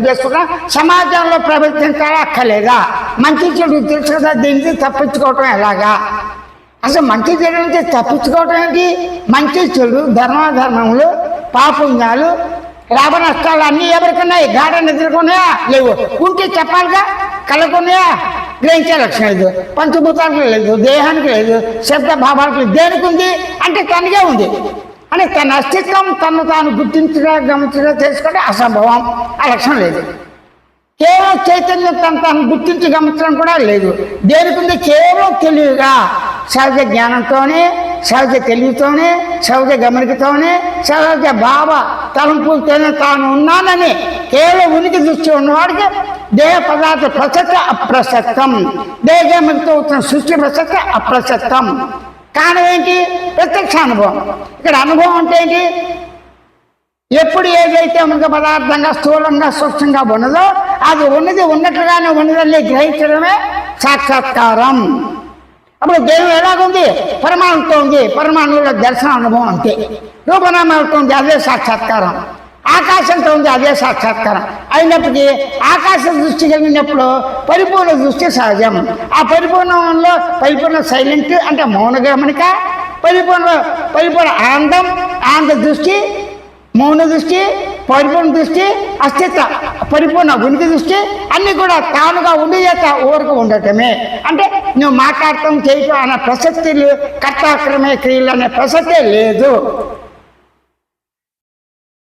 చేసుకున్నా సమాజంలో ప్రవర్తించాలా అక్కర్లేదా మంచి చెడు తెలుసు కదా దీనికి తప్పించుకోవటం ఎలాగా? అసలు మంచి చెడు నుంచి తప్పించుకోవటం ఏంటి? మంచి చెడు ధర్మాధర్మములు పాపుణ్యాలు లాభ నష్టాలు అన్నీ ఎవరికన్నాయి? గాఢ నిద్రకున్నాయా? లేవు. ఉంటే చెప్పాలిగా? కలకున్నాయా గ్రహించే లక్షణం లేదు. పంచభూతాలకు లేదు దేహానికి లేదు శబ్ద భావాలకు లేదు. దేనికి ఉంది? అంటే తనగే ఉంది. అని తన అస్తిత్వం తను తాను గుర్తించగా గమనించగా తెలుసుకుంటే అసంభవం. ఆ లక్షణం లేదు. కేవలం చైతన్యం తను తాను గుర్తించి గమనించడం కూడా లేదు. దేనికి కేవలం తెలివిగా. సహజ జ్ఞానంతోనే సహజ తెలివితోనే సహజ గమనికతోనే సహజ భావ తలంపులతోనే తాను ఉన్నానని కేవలం ఉనికి దృష్టి ఉన్నవాడికి దేహ పదార్థ ప్రసక్త అప్రసక్తం. దేహ గమనికతో వచ్చిన సృష్టి ప్రసక్త అప్రసక్తం. కారణం ఏంటి? ప్రత్యక్ష అనుభవం. ఇక్కడ అనుభవం అంటే ఏంటి? ఎప్పుడు ఏదైతే మనకు పదార్థంగా స్థూలంగా సూక్ష్మంగా ఉన్నదో అది ఉన్నది ఉన్నట్లుగానే ఉన్నదని గ్రహించడమే సాక్షాత్కారం. అప్పుడు దేవం ఎలాగుంది? పరమాణుతో ఉంది. పరమాణువుల దర్శన అనుభవం అంతే. రూపనామాలతో ఉంది. అదే సాక్షాత్కారం. ఆకాశంతో ఉంది అదే సాక్షాత్కారం. అయినప్పటికీ ఆకాశ దృష్టి కలిగినప్పుడు పరిపూర్ణ దృష్టి సహజం. ఆ పరిపూర్ణంలో పరిపూర్ణ సైలెంట్ అంటే మౌన గమనిక పరిపూర్ణ పరిపూర్ణ ఆనందం ఆనంద దృష్టి మౌన దృష్టి పరిపూర్ణ దృష్టి అస్తిత్వ పరిపూర్ణ ఉనికి దృష్టి అన్నీ కూడా తానుగా ఉండి చేత ఊరకు ఉండటమే. అంటే నువ్వు మాట్లాడటం చేయటం అనే ప్రసక్తి కర్తాక్రమే క్రియలు అనే ప్రసక్తే లేదు.